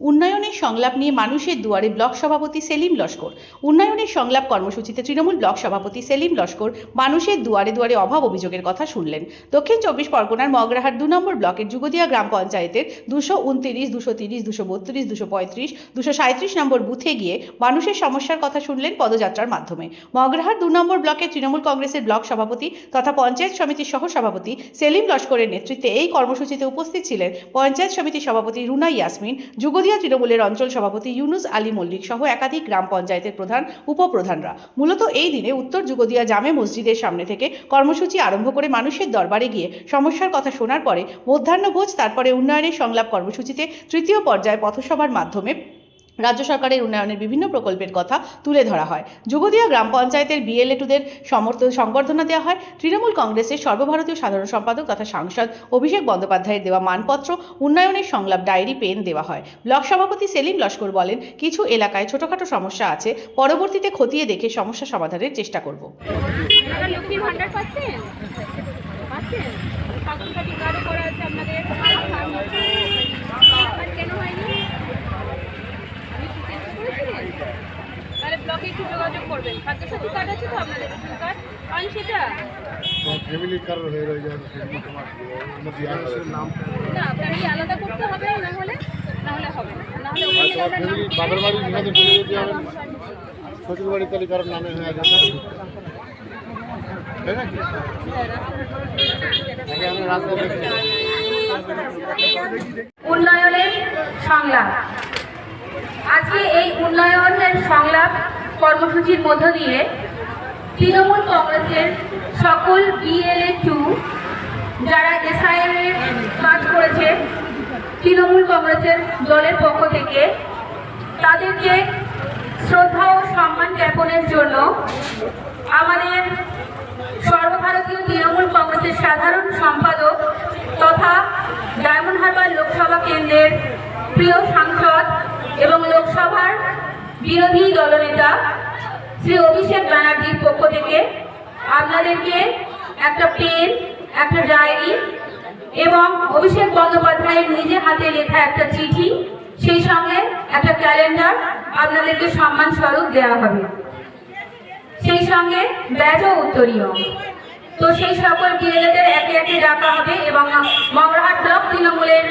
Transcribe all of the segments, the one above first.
উন্নয়নের সংলাপ নিয়ে মানুষের দুয়ারে ব্লক সভাপতি সেলিম লস্কর। উন্নয়নের সংলাপ কর্মসূচিতে তৃণমূল ব্লক সভাপতি সেলিম লস্কর মানুষের দুয়ারে দুয়ারে অভাব অভিযোগের কথা শুনলেন। দক্ষিণ চব্বিশ পরগনার মগরাহাট দু নম্বর ব্লকের যুগদিয়া গ্রাম পঞ্চায়েতের দুশো উনতিরিশ, দুশো তিরিশ, দুশো বত্রিশ, দুশো পঁয়ত্রিশ, দুশো সাঁত্রিশ নম্বর বুথে গিয়ে মানুষের সমস্যার কথা শুনলেন পদযাত্রার মাধ্যমে। মগরাহাট দু নম্বর ব্লকের তৃণমূল কংগ্রেসের ব্লক সভাপতি তথা পঞ্চায়েত সমিতির সহ সভাপতি সেলিম লস্করের নেতৃত্বে এই কর্মসূচিতে উপস্থিত ছিলেন পঞ্চায়েত সমিতির সভাপতি রুনা ইয়াসমিন, যুগদিয়া তৃণমূলের অঞ্চল সভাপতি ইউনুস আলী মল্লিক সহ একাধিক গ্রাম পঞ্চায়েতের প্রধান, উপপ্রধানরা। মূলত এই দিনে উত্তর যুগদিয়া জামে মসজিদের সামনে থেকে কর্মসূচি আরম্ভ করে মানুষের দরবারে গিয়ে সমস্যার কথা শোনার পরে মধ্যাহ্নভোজ, তারপরে উন্নয়নের সংলাপ কর্মসূচিতে তৃতীয় পর্যায়ে পথসভার মাধ্যমে রাজ্য সরকারের উন্নয়নের বিভিন্ন প্রকল্পের কথা তুলে ধরা হয়। যুগদিয়া গ্রাম পঞ্চায়েতের বিএলএটুদের সমর্থন সংবর্ধনা দেওয়া হয়। তৃণমূল কংগ্রেসের সর্বভারতীয় সাধারণ সম্পাদক তথা সাংসদ অভিষেক বন্দ্যোপাধ্যায়ের দেওয়া মানপত্র, উন্নয়নের সংলাপ ডায়েরি, পেন দেওয়া হয়। ব্লক সভাপতি সেলিম লস্কর বলেন, কিছু এলাকায় ছোটখাটো সমস্যা আছে, পরবর্তীতে খতিয়ে দেখে সমস্যা সমাধানের চেষ্টা করব। আপনারা একটু যোগাযোগ করবেন। খাদ্যসাথী কার্ড আছে তো আপনাদের রেশন কার্ড পান সেটা? ফ্যামিলি হয়ে রয়ে নাম আলাদা করতে হবে না হলে না হলে হবে না। না হলে ওখানে তোমার নাম বাবার বাড়ি যেখানে চলে যেতে হবে। শ্বশুর বাড়ি তাহলে কারোর নামে হয়ে যাবে। তাই নাকি? আমরা রাস্তা উন্নয়নের সংলাপ। আজকে এই উন্নয়নের সংলাপ কর্মসূচির মধ্য দিয়ে তৃণমূল কংগ্রেসের সকল বিএলএ টু যারা এসআইএম এর কাজ করেছে, তৃণমূল কংগ্রেসের দলের পক্ষ থেকে তাদেরকে শ্রদ্ধা ও সম্মান জ্ঞাপনের জন্য আমাদের সর্বভারতীয় তৃণমূল কংগ্রেসের সাধারণ সম্পাদক তথা ডায়মন্ড হারবার লোকসভা কেন্দ্রের প্রিয় সাংসদ এবং লোকসভার বিরোধী দলনেতা শ্রী অভিষেক ব্যানার্জির পক্ষ থেকে আপনাদেরকে একটা পেন, একটা ডায়েরি এবং অভিষেক বন্দ্যোপাধ্যায়ের নিজে হাতে লেখা একটা চিঠি, সেই সঙ্গে একটা ক্যালেন্ডার আপনাদেরকে সম্মান স্বরূপ দেওয়া হবে। সেই সঙ্গে ব্যাজও উত্তরীয়। তো সেই সকল বিএলএদের একে একে ডাকা হবে এবং মগরাহাট ব্লক তৃণমূলের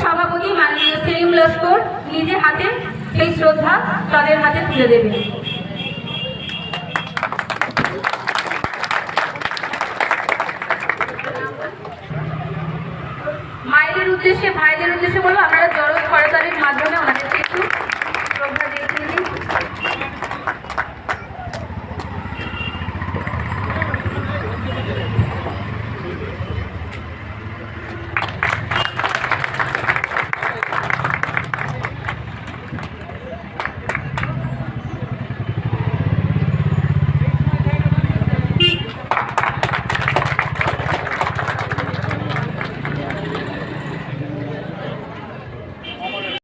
সভাপতি মাননীয় সেলিম লস্কর নিজে হাতে সেই শ্রদ্ধা তাদের হাতে তুলে দেবে। মায়েদের উদ্দেশ্যে, ভাইদের উদ্দেশ্যে বলব আপনারা জড়ো খরচারির মাধ্যমে